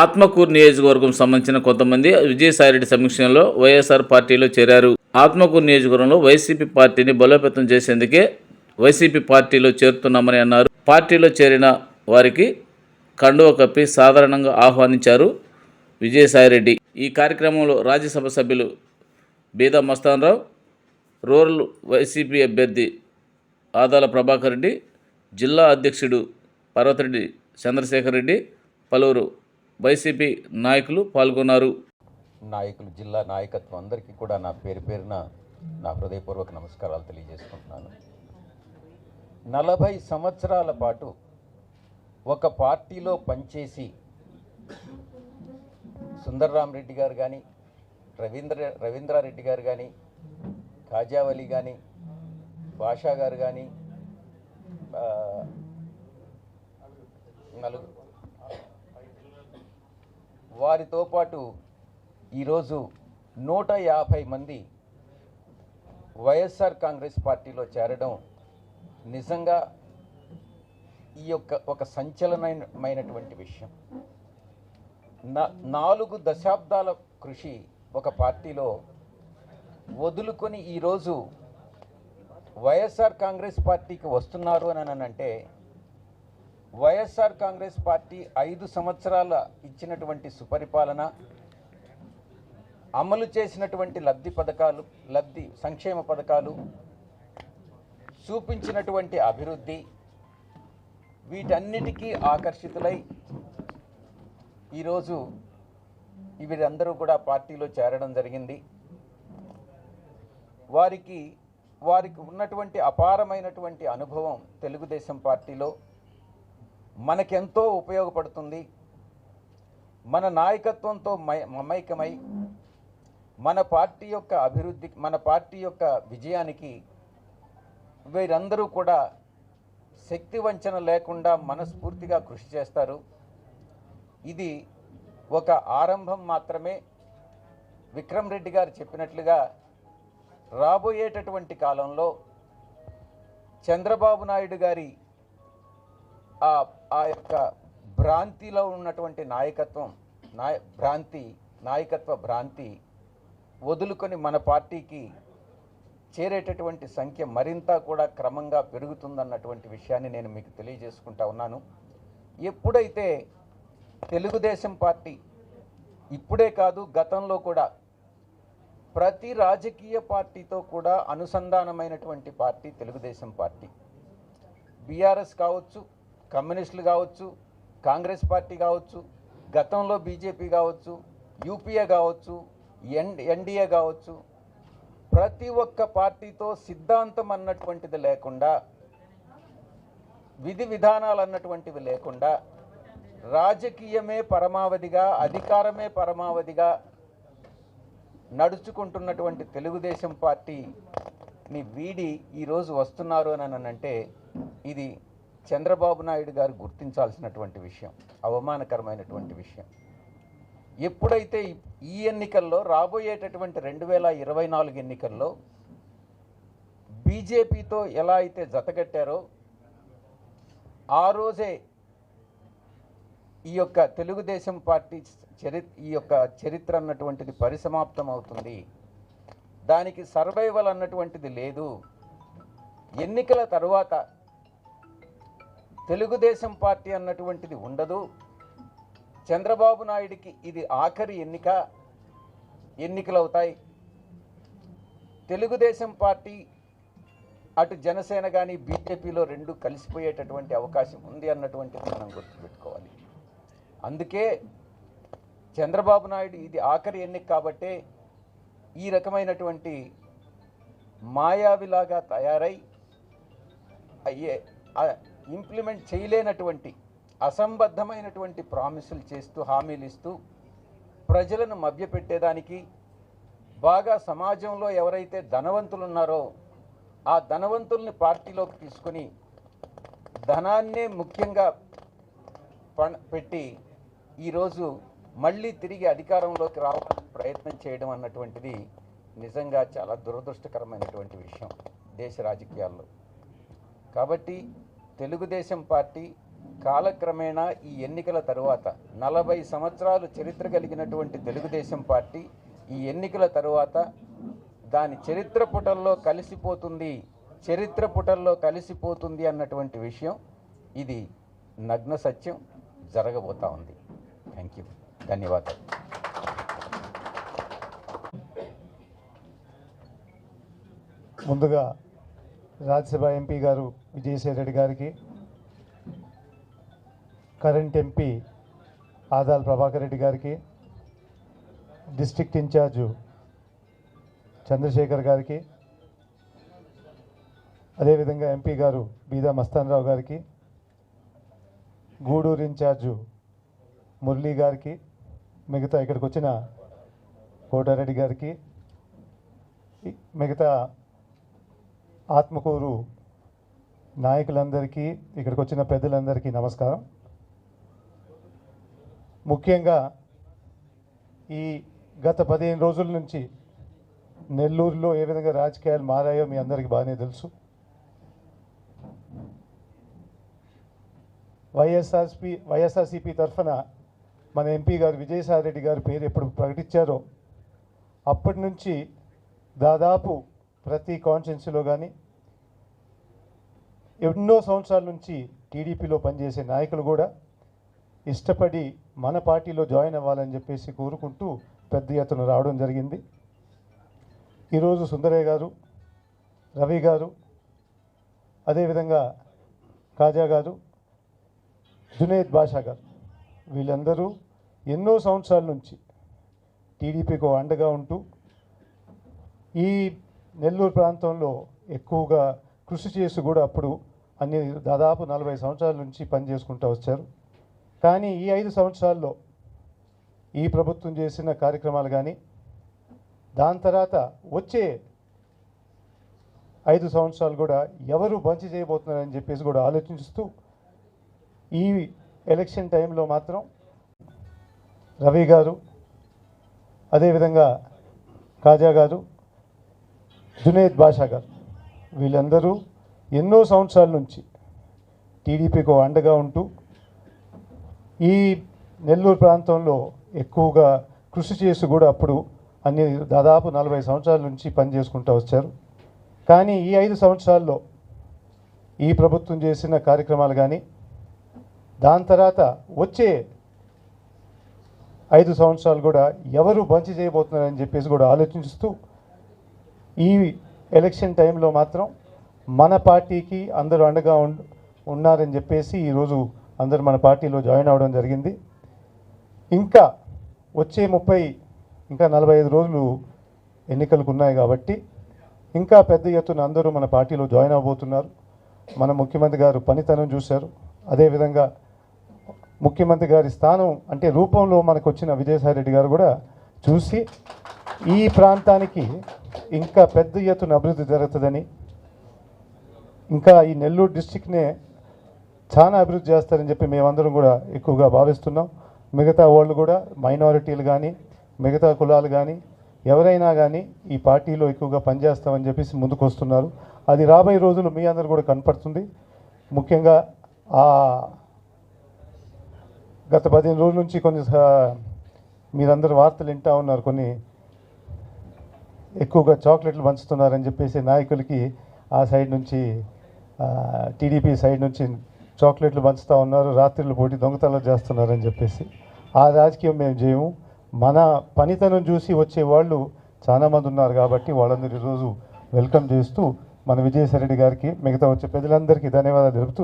ఆత్మకూరు నియోజకవర్గం సంబంధించిన కొంతమంది విజయసాయిరెడ్డి సమీక్షంలో వైఎస్ఆర్ పార్టీలో చేరారు. ఆత్మకూరు నియోజకవర్గంలో వైసీపీ పార్టీని బలోపేతం చేసేందుకే వైసీపీ పార్టీలో చేరుతున్నామని అన్నారు. పార్టీలో చేరిన వారికి కండువ కప్పి సాధారణంగా ఆహ్వానించారు విజయసాయిరెడ్డి. ఈ కార్యక్రమంలో రాజ్యసభ సభ్యులు బీదా మస్తాన్రావు రూరల్ వైసీపీ అభ్యర్థి ఆదాల ప్రభాకర్ రెడ్డి జిల్లా అధ్యక్షుడు పర్వతరెడ్డి చంద్రశేఖర్ రెడ్డి పలువురు వైసీపీ నాయకులు పాల్గొన్నారు. నాయకులు జిల్లా నాయకత్వం అందరికీ కూడా నా పేరు పేరున నా హృదయపూర్వక నమస్కారాలు తెలియజేసుకుంటున్నాను. నలభై సంవత్సరాల పాటు ఒక పార్టీలో పనిచేసి సుందర్రామరెడ్డి గారు కానీ రవీంద్ర రవీంద్రారెడ్డి గారు కానీ కాజావలి కానీ బాషా గారు కానీ నలుగు. నలుగురు వారితో పాటు ఈరోజు నూట యాభై మంది వైఎస్ఆర్ కాంగ్రెస్ పార్టీలో చేరడం నిజంగా ఈ యొక్క ఒక సంచలనమైనటువంటి విషయం. నా నాలుగు దశాబ్దాల కృషి ఒక పార్టీలో వదులుకొని ఈరోజు వైఎస్ఆర్ కాంగ్రెస్ పార్టీకి వస్తున్నారు అని అంటే వైఎస్ఆర్ కాంగ్రెస్ పార్టీ ఐదు సంవత్సరాల ఇచ్చినటువంటి సుపరిపాలన అమలు చేసినటువంటి లబ్ధి పథకాలు లబ్ధి సంక్షేమ పథకాలు చూపించినటువంటి అభివృద్ధి వీటన్నిటికీ ఆకర్షితులై ఈరోజు వీరందరూ కూడా పార్టీలో చేరడం జరిగింది. వారికి వారికి ఉన్నటువంటి అపారమైనటువంటి అనుభవం తెలుగుదేశం పార్టీలో మనకెంతో ఉపయోగపడుతుంది. మన నాయకత్వంతో మై- మమైకమై మన పార్టీ యొక్క అభివృద్ధి మన పార్టీ యొక్క విజయానికి వీరందరూ కూడా శక్తి వంచన లేకుండా మనస్ఫూర్తిగా కృషి చేస్తారు. ఇది ఒక ఆరంభం మాత్రమే. విక్రమ్ రెడ్డి గారు చెప్పినట్లుగా రాబోయేటటువంటి కాలంలో చంద్రబాబు నాయుడు గారి ఆ ఆ యొక్క భ్రాంతిలో ఉన్నటువంటి నాయకత్వం నాయ భ్రాంతి నాయకత్వ భ్రాంతి వదులుకొని మన పార్టీకి చేరేటటువంటి సంఖ్య మరింత కూడా క్రమంగా పెరుగుతుందన్నటువంటి విషయాన్ని నేను మీకు తెలియజేసుకుంటా ఉన్నాను. ఎప్పుడైతే తెలుగుదేశం పార్టీ ఇప్పుడే కాదు గతంలో కూడా ప్రతి రాజకీయ పార్టీతో కూడా అనుసంధానమైనటువంటి పార్టీ తెలుగుదేశం పార్టీ. బీఆర్ఎస్ కావచ్చు కమ్యూనిస్టులు కావచ్చు కాంగ్రెస్ పార్టీ కావచ్చు గతంలో బీజేపీ కావచ్చు యూపీఏ కావచ్చు ఎన్ ఎన్డీఏ కావచ్చు ప్రతి ఒక్క పార్టీతో సిద్ధాంతం అన్నటువంటిది లేకుండా విధి విధానాలు అన్నటువంటివి లేకుండా రాజకీయమే పరమావధిగా అధికారమే పరమావధిగా నడుచుకుంటున్నటువంటి తెలుగుదేశం పార్టీని వీడి ఈరోజు వస్తున్నారు అని అంటే ఇది చంద్రబాబు నాయుడు గారు గుర్తించాల్సినటువంటి విషయం అవమానకరమైనటువంటి విషయం. ఎప్పుడైతే ఈ- ఈ ఎన్నికల్లో రాబోయేటటువంటి రెండు వేల ఇరవై నాలుగు ఎన్నికల్లో బీజేపీతో ఎలా అయితే జతగట్టారో ఆ రోజే ఈ యొక్క తెలుగుదేశం పార్టీ చరి ఈ యొక్క చరిత్ర అన్నటువంటిది పరిసమాప్తం అవుతుంది దానికి సర్వైవల్ అన్నటువంటిది లేదు. ఎన్నికల తరువాత తెలుగుదేశం పార్టీ అన్నటువంటిది ఉండదు. చంద్రబాబు నాయుడికి ఇది ఆఖరి ఎన్నిక ఎన్నికలు అవుతాయి తెలుగుదేశం పార్టీ అటు జనసేన కానీ బీజేపీలో రెండు కలిసిపోయేటటువంటి అవకాశం ఉంది అన్నటువంటిది మనం గుర్తుపెట్టుకోవాలి. అందుకే చంద్రబాబు నాయుడు ఇది ఆఖరి ఎన్నిక కాబట్టే ఈ రకమైనటువంటి మాయావిలాగా తయారై అయ్యే ఇంప్లిమెంట్ చేయలేనటువంటి అసంబద్ధమైనటువంటి ప్రామిసులు చేస్తూ హామీలు ఇస్తూ ప్రజలను మభ్యపెట్టేదానికి బాగా సమాజంలో ఎవరైతే ధనవంతులు ఉన్నారో ఆ ధనవంతుల్ని పార్టీలోకి తీసుకొని ధనాన్నే ముఖ్యంగా పణ పెట్టి ఈరోజు మళ్ళీ తిరిగి అధికారంలోకి రావడానికి ప్రయత్నం చేయడం అన్నటువంటిది నిజంగా చాలా దురదృష్టకరమైనటువంటి విషయం దేశ రాజకీయాల్లో. కాబట్టి తెలుగుదేశం పార్టీ కాలక్రమేణా ఈ ఎన్నికల తరువాత నలభై సంవత్సరాలు చరిత్ర కలిగినటువంటి తెలుగుదేశం పార్టీ ఈ ఎన్నికల తరువాత దాని చరిత్ర పుటల్లో కలిసిపోతుంది చరిత్ర పుటల్లో కలిసిపోతుంది అన్నటువంటి విషయం ఇది నగ్న సత్యం జరగబోతా ఉంది. థ్యాంక్ యూ ధన్యవాదాలు. ముందుగా రాజ్యసభ ఎంపీ గారు విజయసాయి రెడ్డి గారికి కరెంట్ ఎంపీ ఆదాల్ ప్రభాకర్ రెడ్డి గారికి డిస్ట్రిక్ట్ ఇన్ఛార్జు చంద్రశేఖర్ గారికి అదేవిధంగా ఎంపీ గారు బీదా మస్తానరావు గారికి గూడూరు ఇన్ఛార్జు మురళీ గారికి మిగతా ఇక్కడికి వచ్చిన కోటారెడ్డి గారికి మిగతా ఆత్మకూరు నాయకులందరికీ ఇక్కడికి వచ్చిన పెద్దలందరికీ నమస్కారం. ముఖ్యంగా ఈ గత పదిహేను రోజుల నుంచి నెల్లూరులో ఏ విధంగా రాజకీయాలు మారాయో మీ అందరికీ బాగానే తెలుసు. వైఎస్ఆర్పి వైఎస్ఆర్సిపి తరఫున మన ఎంపీ గారు విజయసాయి రెడ్డి గారి పేరు ఎప్పుడు ప్రకటించారో అప్పటి నుంచి దాదాపు ప్రతి కాన్స్టిట్యున్సీలో కానీ ఎన్నో సంవత్సరాల నుంచి టీడీపీలో పనిచేసే నాయకులు కూడా ఇష్టపడి మన పార్టీలో జాయిన్ అవ్వాలని చెప్పేసి కోరుకుంటూ పెద్ద ఎత్తున రావడం జరిగింది. ఈరోజు సుందరయ్య గారు రవి గారు అదేవిధంగా కాజా గారు జునేద్ బాషా గారు. వీళ్ళందరూ ఎన్నో సంవత్సరాల నుంచి టీడీపీకి అండగా ఉంటూ ఈ నెల్లూరు ప్రాంతంలో ఎక్కువగా కృషి చేసి కూడా అప్పుడు అన్ని దాదాపు నలభై సంవత్సరాల నుంచి పనిచేసుకుంటూ వచ్చారు. కానీ ఈ ఐదు సంవత్సరాల్లో ఈ ప్రభుత్వం చేసిన కార్యక్రమాలు కానీ దాని తర్వాత వచ్చే ఐదు సంవత్సరాలు కూడా ఎవరు బంచి చేయబోతున్నారని చెప్పేసి కూడా ఆలోచిస్తూ ఈ ఎలక్షన్ టైంలో మాత్రం రవి గారు అదేవిధంగా కాజా గారు జునేద్ బాషా గారు వీళ్ళందరూ ఎన్నో సంవత్సరాల నుంచి టీడీపీకి అండగా ఉంటూ ఈ నెల్లూరు ప్రాంతంలో ఎక్కువగా కృషి చేసి కూడా అప్పుడు అన్ని దాదాపు నలభై సంవత్సరాల నుంచి పనిచేసుకుంటూ వచ్చారు. కానీ ఈ ఐదు సంవత్సరాల్లో ఈ ప్రభుత్వం చేసిన కార్యక్రమాలు కానీ దాని తర్వాత వచ్చే ఐదు సంవత్సరాలు కూడా ఎవరు బంచి చేయబోతున్నారని చెప్పేసి కూడా ఆలోచిస్తూ ఈ ఎలక్షన్ టైంలో మాత్రం మన పార్టీకి అందరూ అండగా ఉన్నారని చెప్పేసి ఈరోజు అందరూ మన పార్టీలో జాయిన్ అవ్వడం జరిగింది. ఇంకా వచ్చే ముప్పై ఇంకా నలభై ఐదు రోజులు ఎన్నికలకు ఉన్నాయి కాబట్టి ఇంకా పెద్ద ఎత్తున అందరూ మన పార్టీలో జాయిన్ అవ్వబోతున్నారు మన ముఖ్యమంత్రి గారు పనితనం చూశారు. అదేవిధంగా ముఖ్యమంత్రి గారి స్థానం అంటే రూపంలో మనకు వచ్చిన విజయసాయి రెడ్డి గారు కూడా చూసి ఈ ప్రాంతానికి ఇంకా పెద్ద ఎత్తున అభివృద్ధి జరుగుతుందని ఇంకా ఈ నెల్లూరు డిస్టిక్నే చాలా అభివృద్ధి చేస్తారని చెప్పి మేమందరం కూడా ఎక్కువగా భావిస్తున్నాం. మిగతా వాళ్ళు కూడా మైనారిటీలు కానీ మిగతా కులాలు కానీ ఎవరైనా కానీ ఈ పార్టీలో ఎక్కువగా పనిచేస్తామని చెప్పేసి ముందుకు వస్తున్నారు అది రాబోయే రోజులు మీ అందరు కూడా కనపడుతుంది. ముఖ్యంగా ఆ గత పదిహేను రోజుల నుంచి కొన్ని మీరందరూ వార్తలు వింటూ ఉన్నారు. కొన్ని ఎక్కువగా చాక్లెట్లు పంచుతున్నారని చెప్పేసి నాయకులకి ఆ సైడ్ నుంచి టీడీపీ సైడ్ నుంచి చాక్లెట్లు పంచుతూ ఉన్నారు. రాత్రిళ్ళు పోటీ దొంగతనాలు చేస్తున్నారని చెప్పేసి. ఆ రాజకీయం మేము చేయము. మన పనితనం చూసి వచ్చే వాళ్ళు చాలామంది ఉన్నారు కాబట్టి వాళ్ళందరూ ఈరోజు వెల్కమ్ చేస్తూ మన విజయసాయి రెడ్డి గారికి మిగతా వచ్చే ప్రజలందరికీ ధన్యవాదాలు తెలుపుతూ